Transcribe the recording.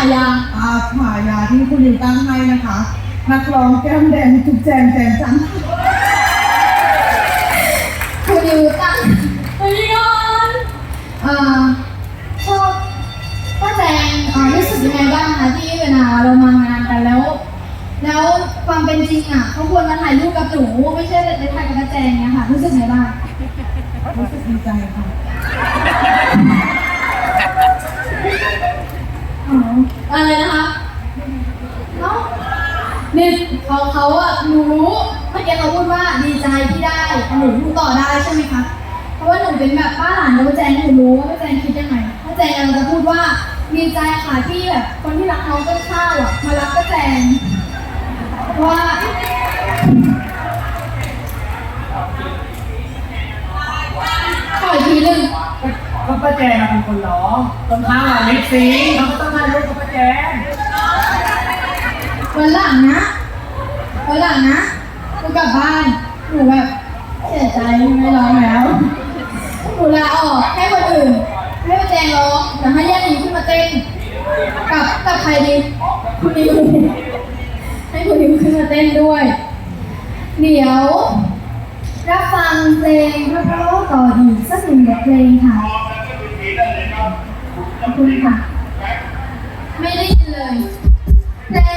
ายาอาฉายาที่คุณลิวตั้งให้นะคะ นักร้องแก้มแดงจุกแจงแจงจังคุณดิวตั้งเฮ้ยก่อนเอ่อชอบป้าแจงเอ่อรู้สึกยังไงบ้างคะที่เวลาเรามางานกันแล้ว แล้วความเป็นจริงอะเขาควรมาถ่ายรูปกับหนูไม่ใช่ไปถ่ายกับป้าแจงเนี่ยค่ะรู้สึกไงบ้างรู้สึกดีใจค่ะ อะไรนะคะเอ้านี่เขาเขาอะหนูเมื่อกี้เขาพูดว่าดีใจที่ได้หนูพูดต่อได้ใช่ไหมคะเพราะว่าหนูเป็นแบบป้าหลานแล้วแจงหนูรู้ว่าแจงคิดยังไงป้าแจงกำลังจะพูดว่าดีใจค่ะที่แบบคนที่รักน้องต้นข้าวอะมารักป้าแจงว่าขออีกทีหนึ่งก็ป้าแจงเป็นคนร้องต้นข้าวลิปซิงเขาก็ต้องมาลูกกับป้าแจง วันหลังนะวันหลังนะหนูกลับบ้านหนูแบบเสียใจไม่ร้องแล้วหนูลาออกให้คนอื่นให้ป้าแจงร้องแต่ให้ย่าหนีขึ้นมาเต้นกับกับใครดีคุณนิวให้คุณนิวขึ้นมาเต้นด้วยเดี๋ยวรับฟังเพลงเพราะๆต่ออีกสักหนึ่งบทเพลงค่ะขอบคุณค่ะ